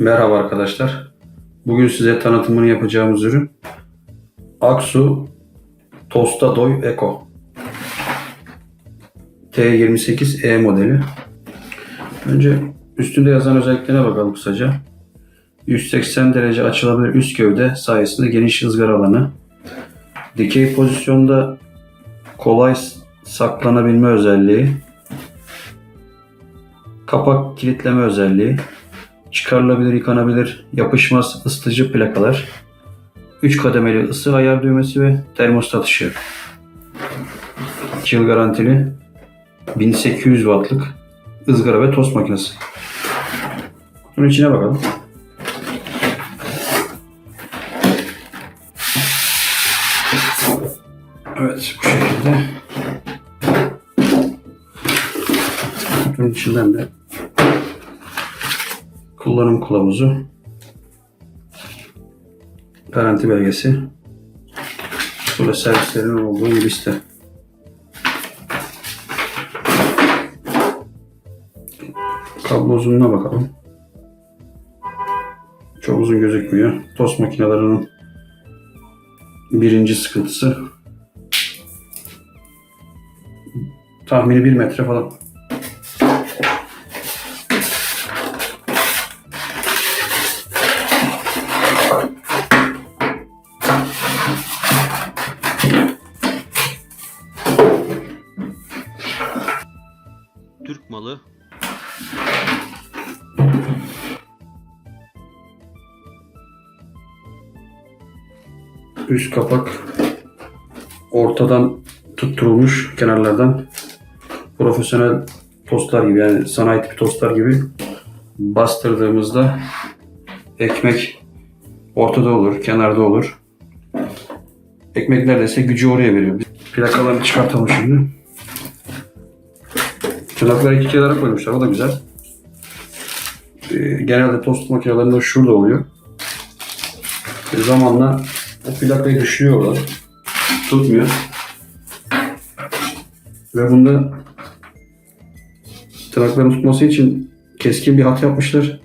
Merhaba arkadaşlar. Bugün size tanıtımını yapacağımız ürün Aksu Tostadoy Eco T28E modeli. Önce üstünde yazan özelliklerine bakalım kısaca. 180 derece açılabilir üst gövde sayesinde geniş ızgara alanı. Dikey pozisyonda kolay saklanabilme özelliği. Kapak kilitleme özelliği. Çıkarılabilir, yıkanabilir, yapışmaz ısıtıcı plakalar. 3 kademeli ısı ayar düğmesi ve termostat ışığı. 2 yıl garantili 1800 wattlık ızgara ve tost makinesi. Bunun içine bakalım. Evet bu şekilde. Bunun içinden de kullanım kılavuzu, garanti belgesi, burada servislerin olduğu liste. Kablo uzunluğuna bakalım. Çok uzun gözükmüyor. Tost makinelerinin birinci sıkıntısı tahmini 1 metre falan. Türk malı Üst kapak ortadan tutturulmuş kenarlardan profesyonel tostlar gibi yani sanayi tipi tostlar gibi bastırdığımızda ekmek ortada olur, kenarda olur. Ekmek neredeyse gücü oraya veriyor. Plakalarını çıkartalım şimdi. Tırnakları iki kenara koymuşlar. O da güzel. Ee, genelde tost makinelerinde şurada oluyor. E, zamanla o plakayı oradan. Tutmuyor. Ve bunda tırnakların tutması için keskin bir hat yapmışlar.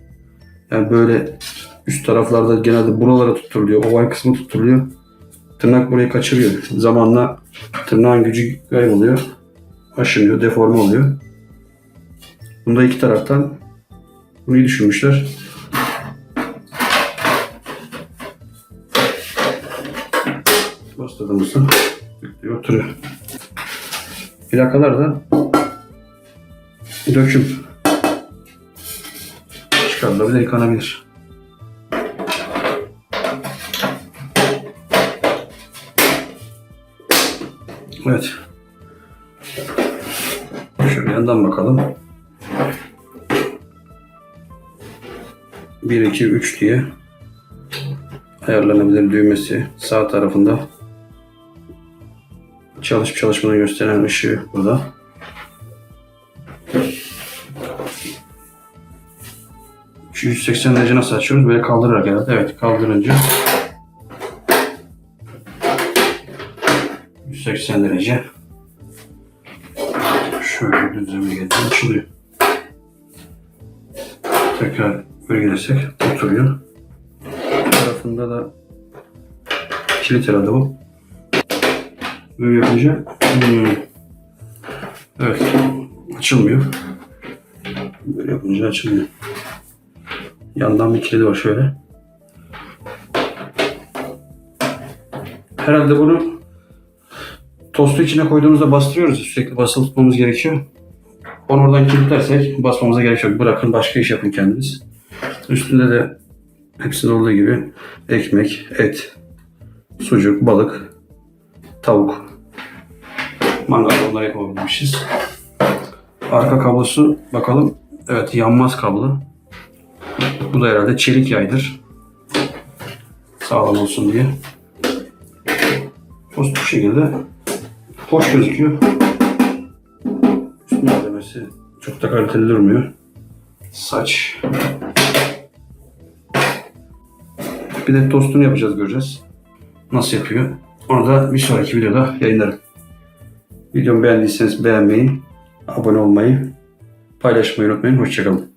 Yani böyle üst taraflarda genelde buralara tutturuluyor. Oval kısmı tutturuluyor. Tırnak burayı kaçırıyor. Zamanla tırnağın gücü kayboluyor. Aşınıyor, deforme oluyor. Bunda iki taraftan bunu iyi düşünmüşler. Bastırdığımızda oturuyor. Plakalar da döküm. Çıkarılabilir, yıkanabilir. Evet. Şöyle yandan bakalım. 1, 2, 3 diye ayarlanabilir düğmesi sağ tarafında çalışıp çalışmadığını gösteren ışığı burada. Şu 180 derece nasıl açıyoruz? Böyle kaldırarak herhalde. Evet kaldırınca 180 derece şöyle düzlemine getirip açılıyor. Tekrar böyle gidersek oturuyor. Bu tarafında da kilit herhalde bu. Böyle yapınca hmm, evet açılmıyor. Böyle yapınca açılmıyor. Yandan bir kilidi var şöyle. Herhalde bunu tostu içine koyduğumuzda bastırıyoruz. Sürekli basılı tutmamız gerekiyor. Onu oradan kilitlersek basmamıza gerek yok. Bırakın başka iş yapın kendiniz. Üstünde de hepsinde olduğu gibi ekmek, et, sucuk, balık, tavuk, mangalda onları yapabilmişiz. Arka kablosu bakalım. Evet yanmaz kablo. Bu da herhalde çelik yaydır. Sağlam olsun diye. Bu şekilde. Hoş gözüküyor. Üst malzemesi çok da kaliteli durmuyor. Saç. Bir de tostunu yapacağız göreceğiz. Nasıl yapıyor. Onu da bir sonraki videoda yayınlarım. Videomu beğendiyseniz beğenmeyi, abone olmayı, paylaşmayı unutmayın. Hoşçakalın.